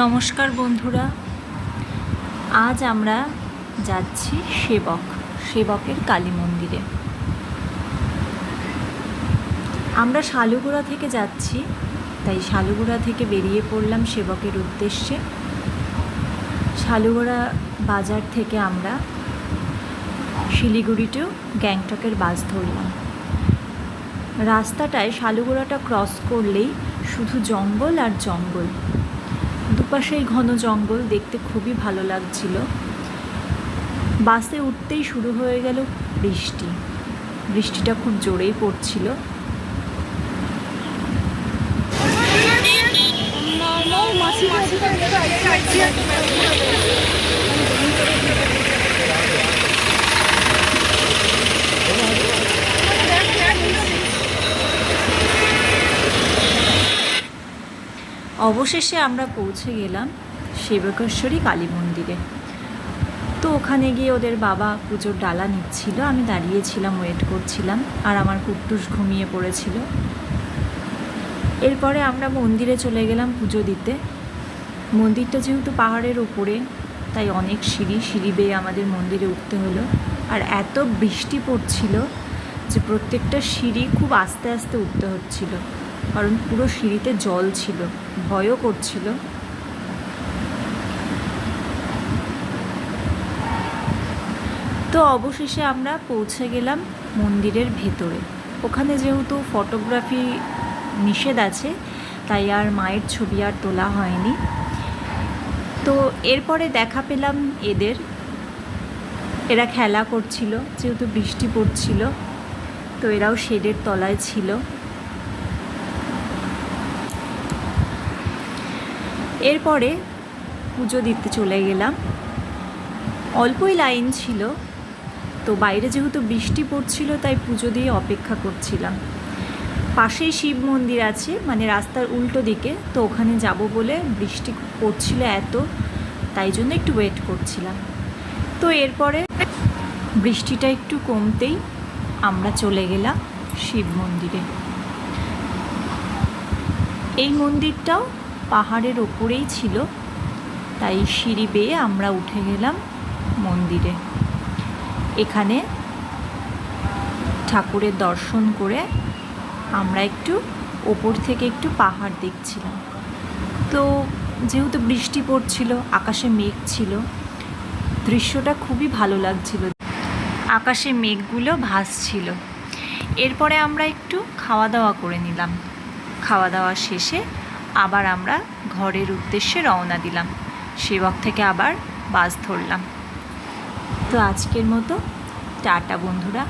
নমস্কার বন্ধুরা। আজ আমরা যাচ্ছি সেবক সেবকের কালী মন্দিরে। আমরা শালুগুড়া থেকে যাচ্ছি, তাই শালুগুড়া থেকে বেরিয়ে পড়লাম সেবকের উদ্দেশ্যে। শালুগুড়া বাজার থেকে আমরা শিলিগুড়ি টু গ্যাংটকের বাস ধরলাম। রাস্তাটায় শালুগুড়াটা ক্রস করলেই শুধু জঙ্গল আর জঙ্গল। দুপাশেই ঘন জঙ্গল, দেখতে খুবই ভালো লাগছিল। বাসে উঠতেই শুরু হয়ে গেল বৃষ্টি। বৃষ্টিটা খুব জোরেই পড়ছিল। অবশেষে আমরা পৌঁছে গেলাম সেবকেশ্বরী কালী মন্দিরে। তো ওখানে গিয়ে ওদের বাবা পুজোর ডালা নিচ্ছিল, আমি দাঁড়িয়েছিলাম ওয়েট করছিলাম, আর আমার কুট্টুস ঘুমিয়ে পড়েছিল। এরপরে আমরা মন্দিরে চলে গেলাম পুজো দিতে। মন্দিরটা যেহেতু পাহাড়ের ওপরে তাই অনেক সিঁড়ি সিঁড়ি বেয়ে আমাদের মন্দিরে উঠতে হলো। আর এত বৃষ্টি পড়ছিল যে প্রত্যেকটা সিঁড়ি খুব আস্তে আস্তে উঠতে হচ্ছিল। কারণ পুরো সিঁড়িতে জল ছিল, ভয়ও করছিল। তো অবশেষে আমরা পৌঁছে গেলাম মন্দিরের ভেতরে। ওখানে যেহেতু ফটোগ্রাফি নিষেধ আছে, তাই আর মায়ের ছবি আর তোলা হয়নি। তো এরপরে দেখা পেলাম এদের। এরা খেলা করছিল, যেহেতু বৃষ্টি পড়ছিল, তো এরাও শেডের তলায় ছিল। এরপরে পুজো দিতে চলে গেলাম। অল্পই লাইন ছিল, তো বাইরে যেহেতু বৃষ্টি পড়ছিল, তাই পুজো দিয়ে অপেক্ষা করছিলাম। পাশেই শিব মন্দির আছে মানে রাস্তার উল্টো দিকে, তো ওখানে যাব বলে বৃষ্টি পড়ছিল এত, তাই জন্য একটু ওয়েট করছিলাম। তো এরপরে বৃষ্টিটা একটু কমতেই আমরা চলে গেলাম শিব মন্দিরে। এই মন্দিরটাও পাহাড়ের ওপরেই ছিল। তাই সিঁড়ি বেয়ে আমরা উঠে গেলাম মন্দিরে। এখানে ঠাকুরের দর্শন করে আমরা একটু ওপর থেকে একটু পাহাড় দেখছিলাম। তো যেহেতু বৃষ্টি পড়ছিল, আকাশে মেঘ ছিল, দৃশ্যটা খুবই ভালো লাগছিল। আকাশে মেঘগুলো ভাসছিল। এরপরে আমরা একটু খাওয়া দাওয়া করে নিলাম। খাওয়া দাওয়া শেষে আবার আমরা ঘরের উদ্দেশ্যে রওনা দিলাম। সেবক থেকে আবার বাস ধরলাম। তো আজকের মতো। টাটা বন্ধুরা।